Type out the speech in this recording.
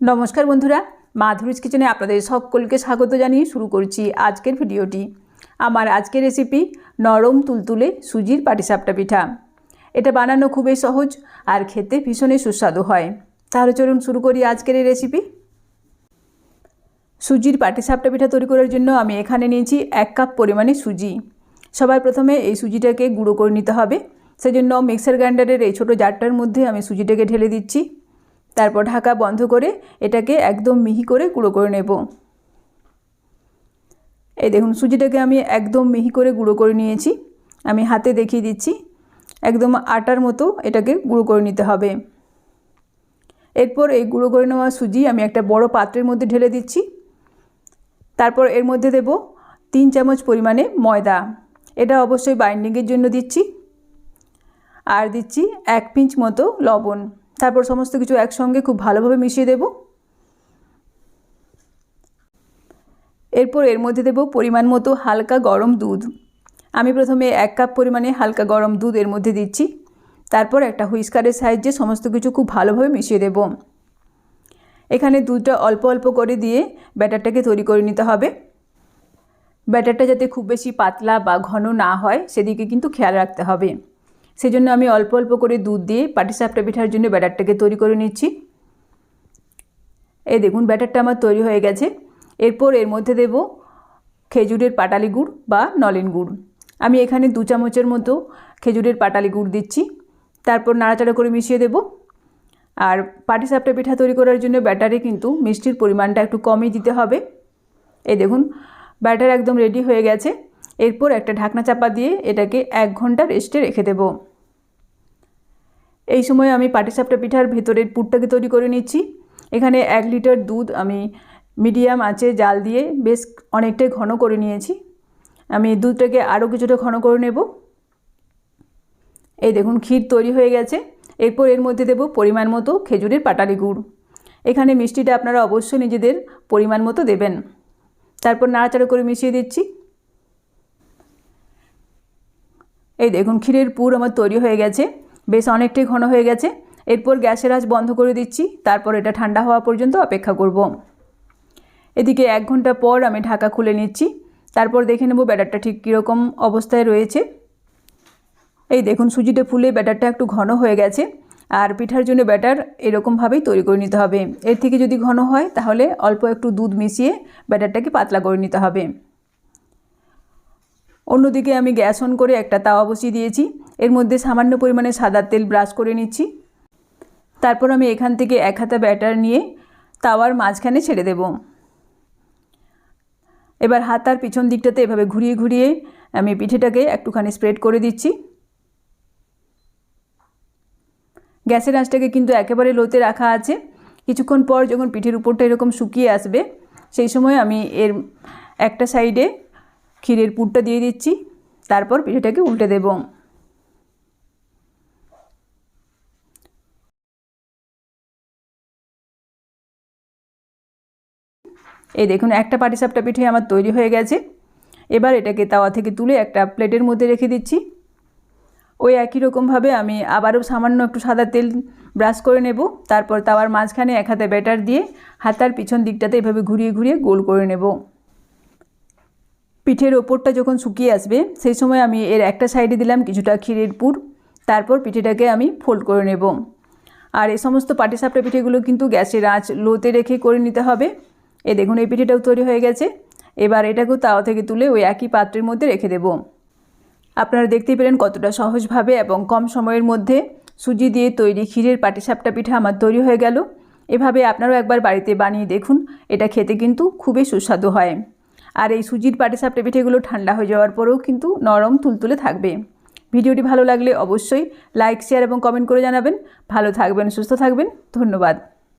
নমস্কার বন্ধুরা, মাধুরীজ কিচেনে আপনাদের সকলকে স্বাগত জানিয়ে শুরু করছি আজকের ভিডিওটি। আমার আজকের রেসিপি নরম তুলতুলে সুজির পাটিসাপটা পিঠা। এটা বানানো খুবই সহজ আর খেতে ভীষণই সুস্বাদু হয়। তাহলে চলুন শুরু করি আজকের এই রেসিপি সুজির পাটিসাপটা পিঠা তৈরি করার জন্য আমি এখানে নিয়েছি এক কাপ পরিমাণে সুজি। সবার প্রথমে এই সুজিটাকে গুঁড়ো করে নিতে হবে। সেজন্য মিক্সার গ্রাইন্ডারের এই ছোটো জারটার মধ্যে আমি সুজিটাকে ঢেলে দিচ্ছি। তারপর ঢাকা বন্ধ করে এটাকে একদম মিহি করে গুঁড়ো করে নেব। এই দেখুন সুজিটাকে আমি একদম মিহি করে গুঁড়ো করে নিয়েছি। আমি হাতে দেখিয়ে দিচ্ছি, একদম আটার মতো এটাকে গুঁড়ো করে নিতে হবে। এরপর এই গুঁড়ো করে নেওয়া সুজি আমি একটা বড় পাত্রের মধ্যে ঢেলে দিচ্ছি। তারপর এর মধ্যে দেব তিন চামচ পরিমাণে ময়দা। এটা অবশ্যই বাইন্ডিংয়ের জন্য দিচ্ছি। আর দিচ্ছি এক পিঞ্চ মতো লবণ। তারপর সমস্ত কিছু একসঙ্গে খুব ভালোভাবে মিশিয়ে দেব। এরপর এর মধ্যে দেব পরিমাণ মতো হালকা গরম দুধ। আমি প্রথমে এক কাপ পরিমাণে হালকা গরম দুধ এর মধ্যে দিচ্ছি। তারপর একটা হুইস্কারের সাহায্যে সমস্ত কিছু খুব ভালোভাবে মিশিয়ে দেব। এখানে দুধটা অল্প অল্প করে দিয়ে ব্যাটারটাকে তৈরি করে নিতে হবে। ব্যাটারটা যাতে খুব বেশি পাতলা বা ঘন না হয়, সেদিকে কিন্তু খেয়াল রাখতে হবে। সেজন্য আমি অল্প অল্প করে দুধ দিয়ে পাটিসাপটা পিঠার জন্য ব্যাটারটাকে তৈরি করে নিচ্ছি। এই দেখুন, ব্যাটারটা আমার তৈরি হয়ে গেছে। এরপর এর মধ্যে দেব খেজুরের পাটালি গুড় বা নলেন গুড়। আমি এখানে দু চামচের মতো খেজুরের পাটালি গুড় দিচ্ছি। তারপর নাড়াচাড়া করে মিশিয়ে দেব। আর পাটিসাপটা পিঠা তৈরি করার জন্য ব্যাটারে কিন্তু মিষ্টির পরিমাণটা একটু কমই দিতে হবে। এই দেখুন, ব্যাটার একদম রেডি হয়ে গেছে। এরপর একটা ঢাকনা চাপা দিয়ে এটাকে এক ঘণ্টা রেস্টে রেখে দেব। এই সময় আমি পাটিসাপটা পিঠার ভেতরের পুরটাকে তৈরি করে নিচ্ছি। এখানে এক লিটার দুধ আমি মিডিয়াম আঁচে জাল দিয়ে বেশ অনেকটাই ঘন করে নিয়েছি। আমি দুধটাকে আরও কিছুটা ঘন করে নেব। এই দেখুন, ক্ষীর তৈরি হয়ে গেছে। এরপর এর মধ্যে দেব পরিমাণ মতো খেজুরের পাটালি গুড়। এখানে মিষ্টিটা আপনারা অবশ্যই নিজেদের পরিমাণ মতো দেবেন। তারপর নাড়াচাড়া করে মিশিয়ে দিচ্ছি। এই দেখুন, ক্ষীরের পুর আমার তৈরি হয়ে গেছে। বেশ অনেকটাই ঘন হয়ে গেছে। এরপর গ্যাসের আঁচ বন্ধ করে দিচ্ছি। তারপর এটা ঠান্ডা হওয়া পর্যন্ত অপেক্ষা করব। এদিকে এক ঘণ্টা পর আমি ঢাকা খুলে নিচ্ছি। তারপর দেখে নেব ব্যাটারটা ঠিক কীরকম অবস্থায় রয়েছে। এই দেখুন সুজিটা ফুলে ব্যাটারটা একটু ঘন হয়ে গেছে। আর পিঠার জন্য ব্যাটার এরকমভাবেই তৈরি করে নিতে হবে। এর থেকে যদি ঘন হয়, তাহলে অল্প একটু দুধ মিশিয়ে ব্যাটারটাকে পাতলা করে নিতে হবে। অন্যদিকে আমি গ্যাস অন করে একটা তাওয়া বসিয়ে দিয়েছি। এর মধ্যে সামান্য পরিমাণে সাদা তেল ব্রাশ করে নিচ্ছি। তারপর আমি এখান থেকে এক হাতা ব্যাটার নিয়ে তাওয়ার মাঝখানে ছেড়ে দেব। এবার হাতার পিছন দিকটাতে এভাবে ঘুরিয়ে ঘুরিয়ে আমি পিঠেটাকে একটুখানি স্প্রেড করে দিচ্ছি। গ্যাসের আঁচটাকে কিন্তু একেবারে লোতে রাখা আছে। কিছুক্ষণ পর যখন পিঠের উপরটা এরকম শুকিয়ে আসবে, সেই সময় আমি এর একটা সাইডে ক্ষীরের পুরটা দিয়ে দিচ্ছি, তারপর পিঠেটাকে উল্টে দেব। এই দেখুন, একটা পাটিসাপটা পিঠে আমার তৈরি হয়ে গেছে। এবার এটাকে তাওয়া থেকে তুলে একটা প্লেটের মধ্যে রেখে দিচ্ছি। ওই একই রকমভাবে আমি আবারও সামান্য একটু সাদা তেল ব্রাশ করে নেব। তারপর তাওয়ার মাঝখানে এক হাতে ব্যাটার দিয়ে হাতার পিছন দিকটাতে এভাবে ঘুরিয়ে ঘুরিয়ে গোল করে নেব। পিঠের ওপরটা যখন শুকিয়ে আসবে, সেই সময় আমি এর একটা সাইডে দিলাম কিছুটা ক্ষীরের পুর, তারপর পিঠেটাকে আমি ফোল্ড করে নেব। আর এই সমস্ত পাটিসাপটা পিঠেগুলো কিন্তু গ্যাসের আঁচ লোতে রেখে করে নিতে হবে। এ দেখুন, এই পিঠেটাও তৈরি হয়ে গেছে। এবার এটাকেও তাওয়া থেকে তুলে ওই একই পাত্রের মধ্যে রেখে দেব। আপনারা দেখতেই পেলেন কতটা সহজভাবে এবং কম সময়ের মধ্যে সুজি দিয়ে তৈরি ক্ষীরের পাটিসাপটা পিঠা আমার তৈরি হয়ে গেল। এভাবে আপনারাও একবার বাড়িতে বানিয়ে দেখুন। এটা খেতে কিন্তু খুবই সুস্বাদু হয়। আর এই সুজির পাটিসাপটা পিঠেগুলো ঠান্ডা হয়ে যাওয়ার পরেও কিন্তু নরম তুলতুলে থাকবে। ভিডিওটি ভালো লাগলে অবশ্যই লাইক শেয়ার এবং কমেন্ট করে জানাবেন। ভালো থাকবেন, সুস্থ থাকবেন। ধন্যবাদ।